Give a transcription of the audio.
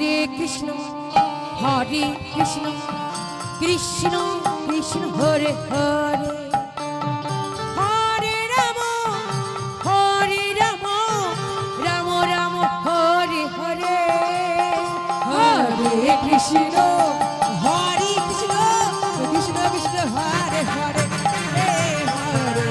হরে Krishna হরে Krishna Krishna Krishna, Hare Hare. হরে Ram হরে Ram Ram Ram, Hare Hare. হরে Krishna হরে Krishna Krishna Krishna, Hare Hare. হে হরে